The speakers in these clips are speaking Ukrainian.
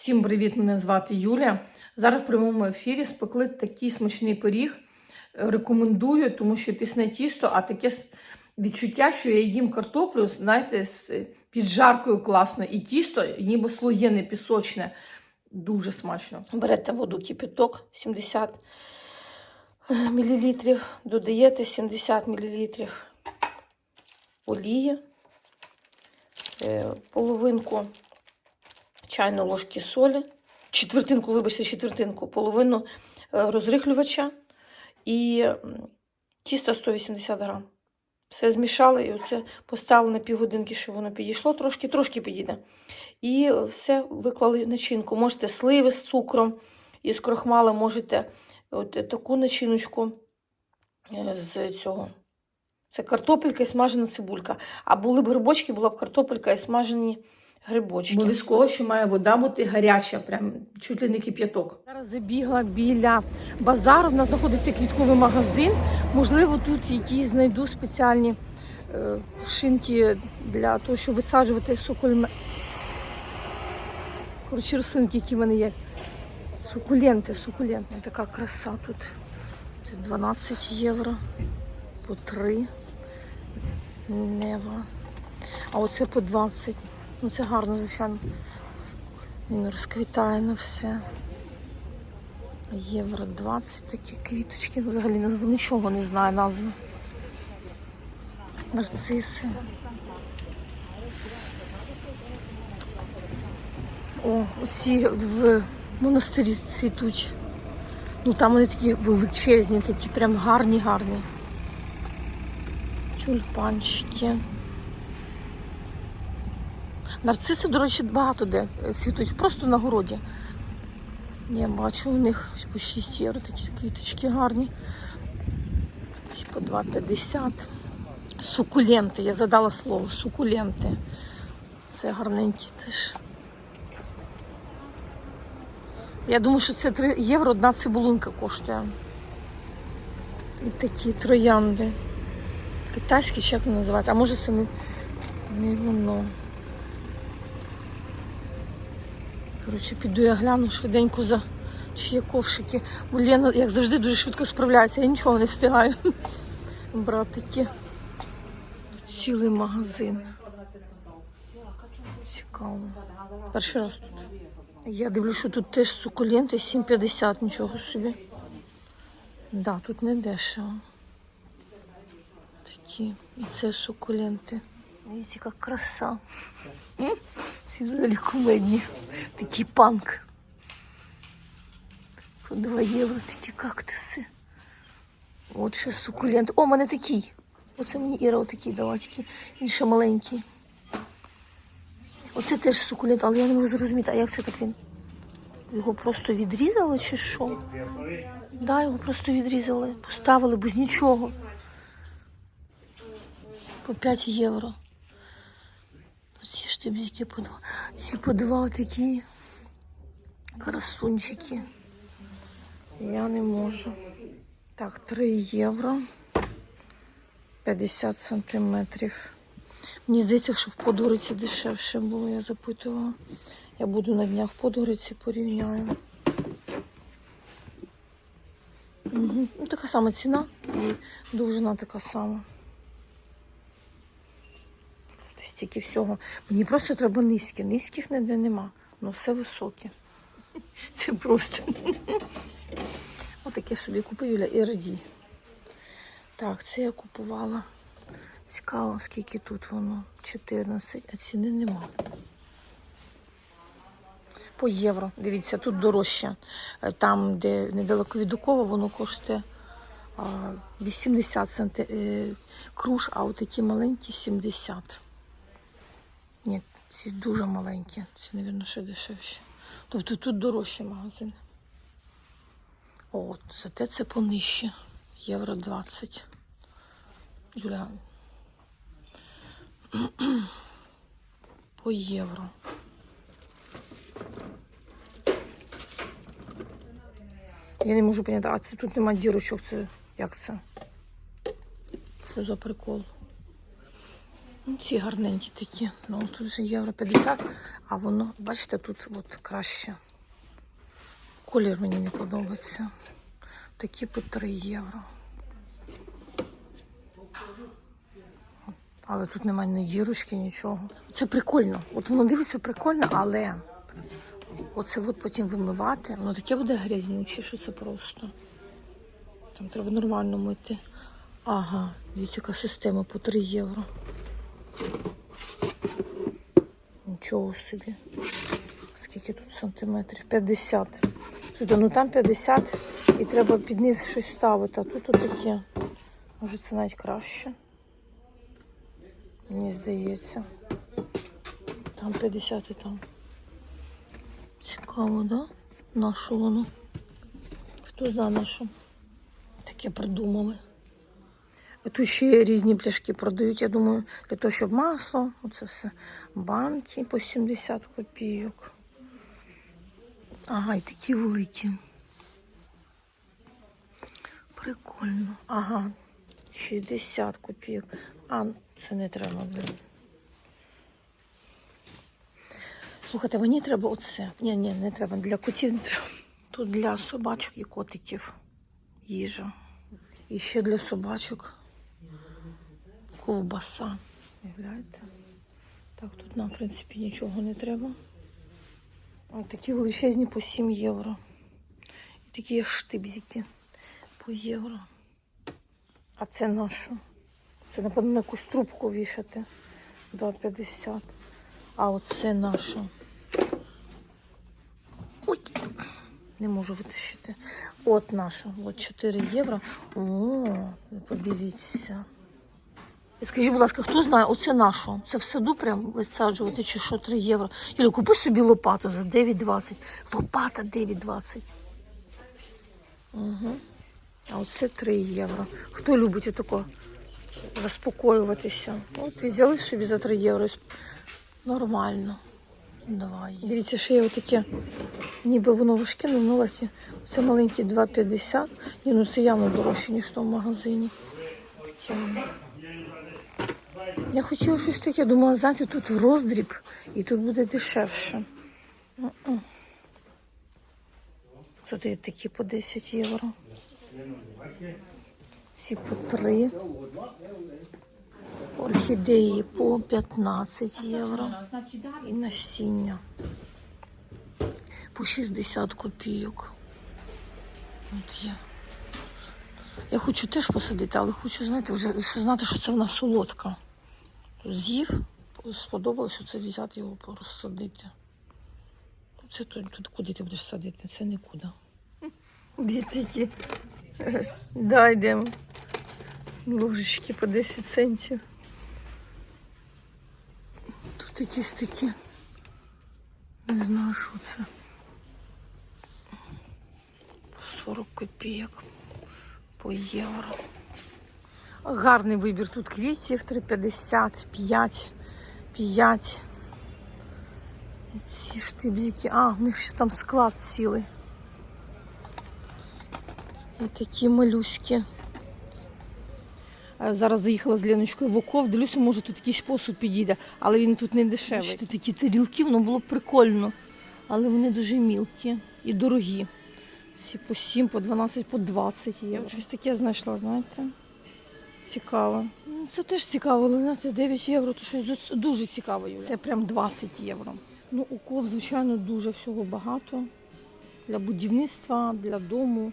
Всім привіт! Мене звати Юля. Зараз в прямому ефірі спекли такий смачний пиріг. Рекомендую, тому що пісне тісто, а таке відчуття, що я їм картоплю, знаєте, з піджаркою класно. І тісто, ніби слоєне, пісочне. Дуже смачно. Берете воду кипяток 70 мл, додаєте 70 мл олії, е, половинку чайної ложки солі, четвертинку, вибачте, четвертинку, половину е, розрихлювача і м, тісто 180 грам. Все змішали і оце поставили на півгодинки, щоб воно підійшло, трошки, трошки підійде. І все виклали начинку. Можете сливи з цукром і з можете от таку начиночку е, з цього. Це картопелька і смажена цибулька. А були б грибочки, була б картопелька і смажені грибочки. Обов'язково, що має вода бути гаряча, прям чуть ли не кип'яток. Зараз забігла біля базару. У нас знаходиться квітковий магазин. Можливо, тут якісь знайду спеціальні е, шинки для того, щоб висаджувати сукульме. Коротше, рослинки, які в мене є. Сукуленти, сукуленти. Така краса тут. Це 12 євро по 3. Нева. А оце по 20. Ну це гарно, звичайно. Він розквітає на все. Євро 20 такі квіточки. Взагалі назву нічого не знаю назви. Нарциси. О, оці в монастирі цвітуть. Ну там вони такі величезні, такі прям гарні, гарні. Тюльпанчики. Нарциси, до речі, багато де цвітуть, просто на городі. Я бачу у них по 6 євро такі квіточки гарні. Ці по 2,50. Сукуленти, я задала слово, сукуленти. Це гарненькі теж. Я думаю, що це 3 євро одна цибулинка коштує. І такі троянди. Китайські чи як вони називаються? А може це не, не воно. Коротше, піду я гляну швиденько за чи є ковшики. Лена, як завжди, дуже швидко справляється. Я нічого не встигаю брати. Тут цілий магазин. Цікаво. Перший раз тут. Я дивлюсь, що тут теж сукуленти 7,50, нічого собі. Да, тут не дешево. Такі. І це сукуленти. Дивіться, яка краса. Ці взагалі кумедні. Такий панк. По 2 євро такі кактуси. От ще сукулент. О, мене такий. Оце мені Іра отакий дала, такий. Він ще маленький. Оце теж сукулент, але я не можу зрозуміти, а як це так він? Його просто відрізали чи що? Да, його просто відрізали, поставили без нічого. По 5 євро. Ж які по два. Ці два такі красунчики. Я не можу. Так, 3 євро. 50 сантиметрів. Мені здається, що в Подгориці дешевше було, я запитувала. Я буду на днях в Подгориці порівняю. Угу. Така сама ціна і довжина така сама. Стільки всього. Мені просто треба низькі. Низьких ніде нема. Ну все високе. Це просто. Отаке собі купив Юля і. Так, це я купувала. Цікаво, скільки тут воно. 14, а ціни нема. По євро. Дивіться, тут дорожче. Е, Там, де недалеко від Укова, воно коштує 80 центи е, круж, а отакі маленькі 70. Ні, ці дуже маленькі. Ці, мабуть, ще дешевші. Тобто тут дорожчі магазини. О, зате це понижче. Євро 20. Юля. По євро. Я не можу поняти, а це тут нема дірочок, це як це? Що за прикол? Ці гарненькі такі. Ну, тут вже євро 50, А воно, бачите, тут от краще. Колір мені не подобається. Такі по 3 євро. Але тут немає ні дірочки, нічого. Це прикольно. От воно дивиться прикольно, але оце от потім вимивати, воно таке буде грязнюче, що це просто. Там треба нормально мити. Ага, яка система по 3 євро. Нічого собі. Скільки тут сантиметрів? 50. Тут, ну там 50 і треба під низ щось ставити, а тут отаке. Може це навіть краще. Мені здається. Там 50 і там. Цікаво, да? На що воно? Хто знає на що? Таке придумали. Тут ще різні пляшки продають. Я думаю, для того, щоб масло, оце все. Банки по 70 копійок. Ага, і такі великі. Прикольно. Ага, 60 копійок. А, це не треба. Слухайте, мені треба оце. Ні, ні, не треба. Для котів не треба. Тут для собачок і котиків їжа. І ще для собачок ковбаса. Гляньте. Так, тут нам, в принципі, нічого не треба. Ось такі величезні по 7 євро. І такі штибзики по євро. А це на що? Це, напевно, на якусь трубку вішати. 2,50. А оце на що? Ой! Не можу витащити. От наша. От 4 євро. О, подивіться. І Скажіть, будь ласка, хто знає, оце на що? Це в саду прям висаджувати чи що 3 євро? Юля, купи собі лопату за 9,20. Лопата 9,20. Угу. А оце 3 євро. Хто любить отако заспокоюватися? От взяли собі за 3 євро. Нормально. Давай. Дивіться, що є отаке. Ніби воно важке, але воно легке. Це маленькі 2,50. Ні, ну це явно дорожче, ніж в магазині. Таке. Я хотіла щось таке, думала, знаєте, тут роздріб і тут буде дешевше. Тут є такі по 10 євро. Ці по 3. Орхідеї по 15 євро. І насіння. По 60 копійок. От є. Я хочу теж посадити, але хочу, знаєте, вже знати, що це в нас солодка. З'їв, сподобалось оце взяти його порозсадити. Це тут, тут куди ти будеш садити? Це нікуди. Які. Да, йдемо. Ложечки по 10 центів. Тут якісь такі. Не знаю, що це. По 40 копійок по євро. Гарний вибір тут квітів 3,50, 5, 5. І ці штибзики. А, в них ще там склад цілий. І такі малюськи. Е, Зараз заїхала з Леночкою в Оков, дивлюся, може тут якийсь посуд підійде, але він тут не дешевий. Бачите, такі тарілки, воно було б прикольно, але вони дуже мілкі і дорогі. Ці по 7, по 12, по 20 євро. Щось таке знайшла, знаєте. Цікаво. Ну, Це теж цікаво, але знаєте, 9 євро то щось дуже цікаво. Юля. Це прям 20 євро. Ну, у ков, звичайно, дуже всього багато. Для будівництва, для дому,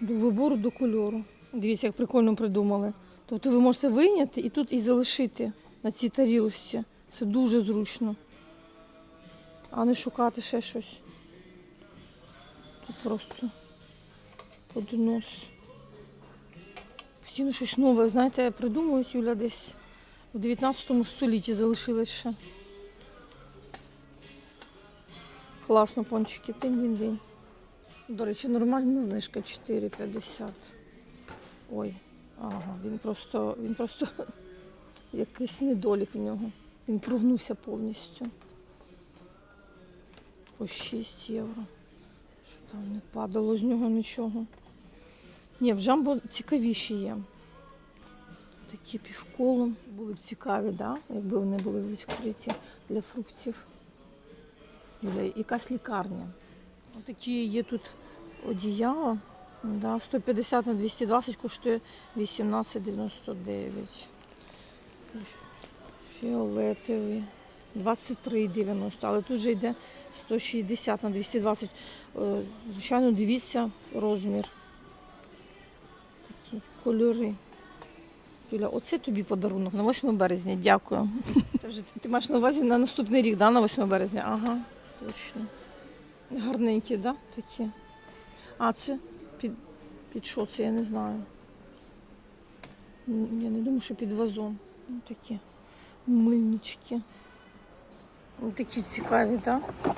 до вибору до кольору. Дивіться, як прикольно придумали. Тобто ви можете вийняти і тут і залишити на цій тарілочці. Це дуже зручно. А не шукати ще щось. Тут просто поднос. Постійно щось нове, знаєте, придумують Юля десь в 19 столітті залишилось ще. Класно, пончики, тинь-дінь-дінь. До речі, нормальна знижка 4,50. Ой, ага, він просто, він просто якийсь недолік в нього. Він прогнувся повністю. По 6 євро. Що там не падало з нього нічого. Ні, в джамбо цікавіші є. Такі півколом. Були б цікаві, да? якби вони були відкриті для фруктів. Для якась лікарня. Такі є тут одіяла. Да, 150 на 220 коштує 18,99. Фіолетовий. 23,90. Але тут же йде 160 на 220. Е, Звичайно, дивіться розмір. Такі кольори. Юля, оце тобі подарунок на 8 березня. Дякую. Це вже ти маєш на увазі на наступний рік, да, на 8 березня? Ага, точно. Гарненькі, да? Такі. А це під, під що це, я не знаю. Я не думаю, що під вазон. Ну, такі мильнички. Ну, Такі цікаві, так? Да?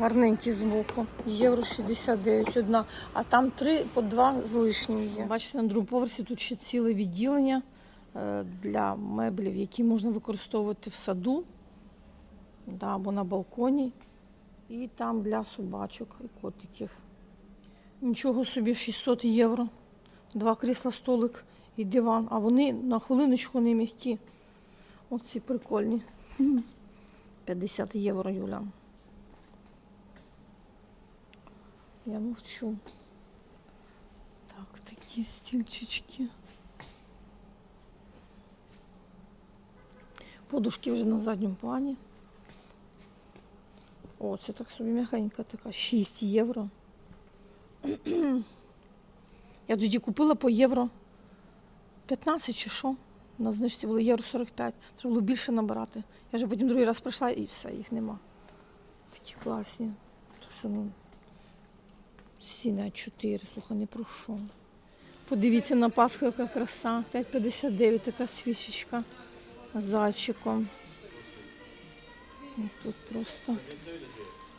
Гарненькі збоку. Євро 69 одна, а там три по два з лишнім є. Бачите, на другому поверсі тут ще ціле відділення е, для меблів, які можна використовувати в саду да, або на балконі. І там для собачок і котиків. Нічого собі 600 євро. Два крісла, столик і диван. А вони на хвилиночку не м'які. Оці прикольні. 50 євро, Юля. Я мовчу. Так, такі стільчички. Подушки вже на задньому плані. О, це так собі м'ягенька така. 6 євро. Я тоді купила по євро 15 чи що. На знижці було євро 45. Треба було більше набирати. Я вже потім другий раз прийшла і все, їх нема. Такі класні. То що, ну, всі на 4, слухай, не про що. Подивіться на Пасху, яка краса. 5,59 така свічечка з зайчиком. Ну, Тут просто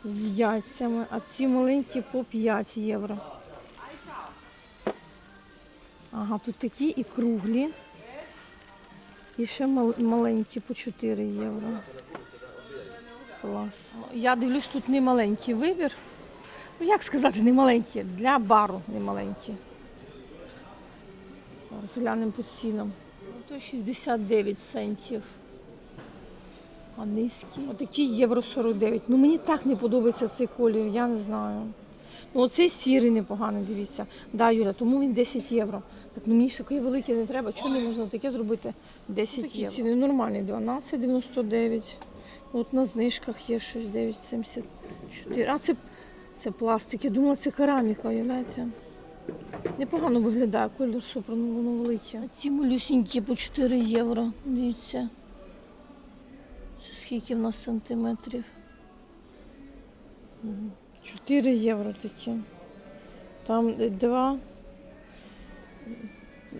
з яйцями. А ці маленькі по 5 євро. Ага, тут такі і круглі. І ще мал- маленькі по 4 євро. Клас. Я дивлюсь, тут не маленький вибір. Ну, як сказати, не маленькі, для бару не маленькі. Зараз глянемо по цінам. То 69 центів. А низькі. Отакі євро 49. Ну мені так не подобається цей колір, я не знаю. Ну оцей сірий непоганий, дивіться. Да, Юля, тому він 10 євро. Так ну мені ж таке велике не треба. Чого не можна таке зробити 10 Такі євро? Ціни нормальні, 12,99. От на знижках є щось 9,74. А це, це пластик. Я думала, це кераміка, уявляєте? Непогано виглядає, колір супер, ну воно велике. А ці малюсінькі по 4 євро. Дивіться. Це скільки в нас сантиметрів? Мгм. 4 євро такі. Там 2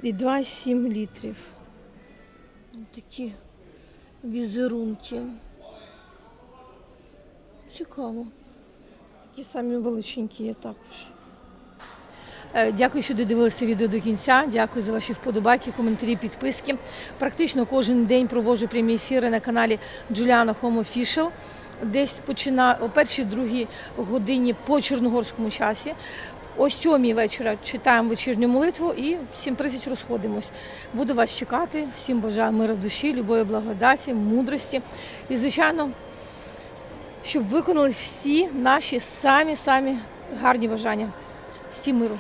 і 2,7 літрів. Такі візерунки. Цікаво. Такі самі величенькі є також. Е, Дякую, що додивилися відео до кінця. Дякую за ваші вподобайки, коментарі, підписки. Практично кожен день проводжу прямі ефіри на каналі Juliana Home Official. Десь починаю о першій другій годині по чорногорському часі. О сьомій вечора читаємо вечірню молитву і в 7.30 розходимось. Буду вас чекати. Всім бажаю миру в душі, любові, благодаті, мудрості. І, звичайно, щоб виконали всі наші самі-самі гарні бажання. Всі миру.